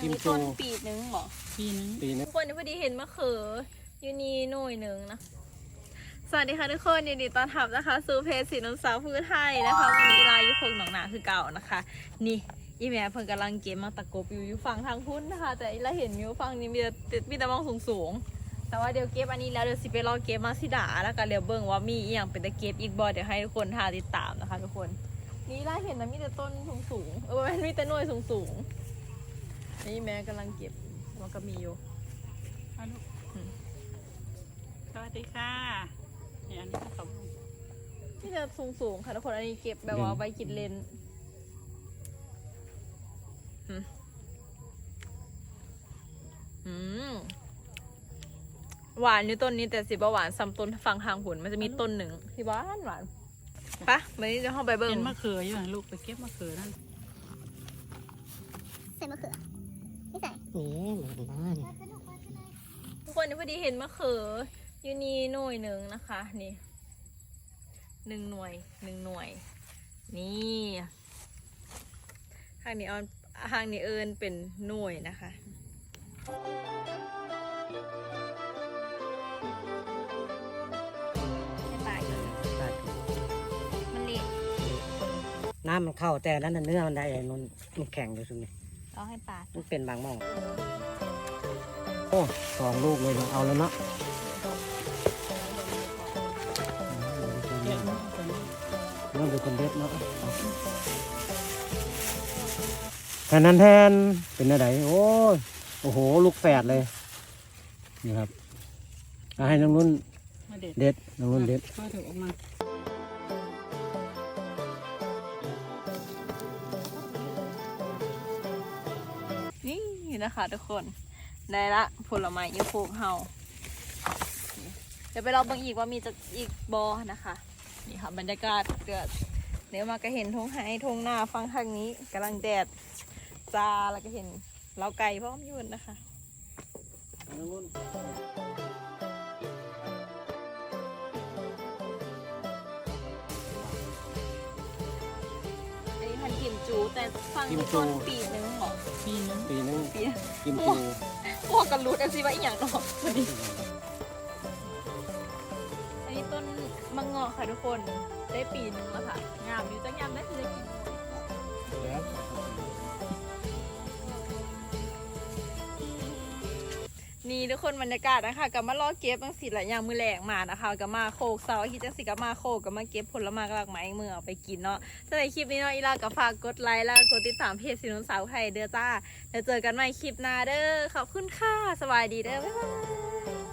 กิมนี่จู ต้นปีนึงบอกปีนึงปีนึทุงกคนพอดีเห็นมะเขืออยู่นี่หน่วยหนึ่งนะ สวัสดีค่ะทุกคนยินดีต้อนรับนะคะสู่เพจสีน้ำสาวพื้นไทยนะคะวันนี้ลาอยู่พงหนองนาคือเก่านะคะ นี่อีแม่เพิ่งกำลังเก็บมาตะกบอยู่อยู่ฝั่งทางพุ้นนะคะ แต่อีลาเห็นอยู่ฝั่งนี้มีแต่ติดมีแต่มองสูงสูงๆแต่ว่าเดี๋ยวเก็บอันนี้แล้วเดี๋ยวสิไปรอเก็บมาสิดาแล้วก็เดี๋ยวเบิ่งว่ามีอีหยังเป็นตะเก็บอีกบ่เดี๋ยวให้ทุกคนทาติดตามนะคะ ทุกคน นี่ลาเห็นนะมีแต่ต้นสูงสูงๆเออมันมีแต่หน่วยสูงสูงๆ นี่แม่กำลังเก็บมันก็มีอยู่เอาลูกอืมสวัสดีค่ะเนี่ยอันนี้ก็สมนี่จะสูงสูงๆค่ะทุกคนอันนี้เก็บแบบว่าเอาไว้กินเลนอืมอืมหวานอยู่ต้นนี้แต่สิบหวานซ้ำต้นฟังทางหุ่นมันจะมีต้นหนึ่งที่หวานหวานปะวันนี้จะเข้าไปเบิ้งเป็นมะเขืออยู่นะลูกไปเก็บมะเขือนั่นใส่มะเขือไม่ใส่ นี่เหมือนบ้านทุกคนพอดีเห็นมะเขืออยู่นี่หน่วยหนึ่งนะคะนี่หนึ่งหน่วยหนึ่งหน่วย นี่ทางนี้ออนทางนี้เอิญเป็นหน่วยนะคะไม่ตายเลยใช่มันเละน้ำมันเข้าแต่แล้วนั่นเนื้อมันได้มันมันแข็งอยู่ตรงนี้ เอาให้ปาดมันเป็นบางหมองโอ้สองลูกเลยเราเอาแล้วเนาะเก็บมะเขือนี่เริ่มเป็นคนเด็ดเนาะแทนนั้นแทนเป็นอะไรโอ้ยโอ้โห ลูกแฝดเลยนี่ครับเอาให้น้องนุ่นมาเด็ดเด็ดน้องนุ่นเด็ดมาถูกออกมา นะคะ ทุกคนได้ละผลไม้ยูโคกเฮาเดี๋ยวไปเราเบิ่งอีกว่ามีจะอีกบอนะคะนี่ค่ะบรรยากาศเดือดเดี๋ยวมาก็เห็นทงไห้ทงหน้าฟังทางนี้กำลังแดดจ้าแล้วก็เห็นเราไก่พร้อมยุ่นนะคะ ฟังในต้นปีนึงบอกปีนึงปีนึงปีกิมจูพวกกันรู้แต่สิว่าอีกอย่างเนาะพอดีอันนี้ต้นมังงะค่ะทุกคน ได้ปีนึงแล้วค่ะ งามอยู่จังยามได้สิได้กินแล้ว นี่ทุกคนบรรยากาศนะคะกับมาลอเก็บตั้งสิหลายอย่างมือแหลงมานะคะกับมาโคกเสาร์อาทิตย์จังสิกับมาโคกกับมาเก็บผลไม้กหลากไม้เมือเอาไปกินเนาะสำหรับคลิปนี้เนาะอีลากับฝากกดไลค์แล้วกดติดตามเพจสินนสาวไทยเด้อจ้าเดี๋ยวเจอกันใหม่คลิปหน้าเด้อขอบคุณค่ะสวัสดีเด้อบ๊ายบาย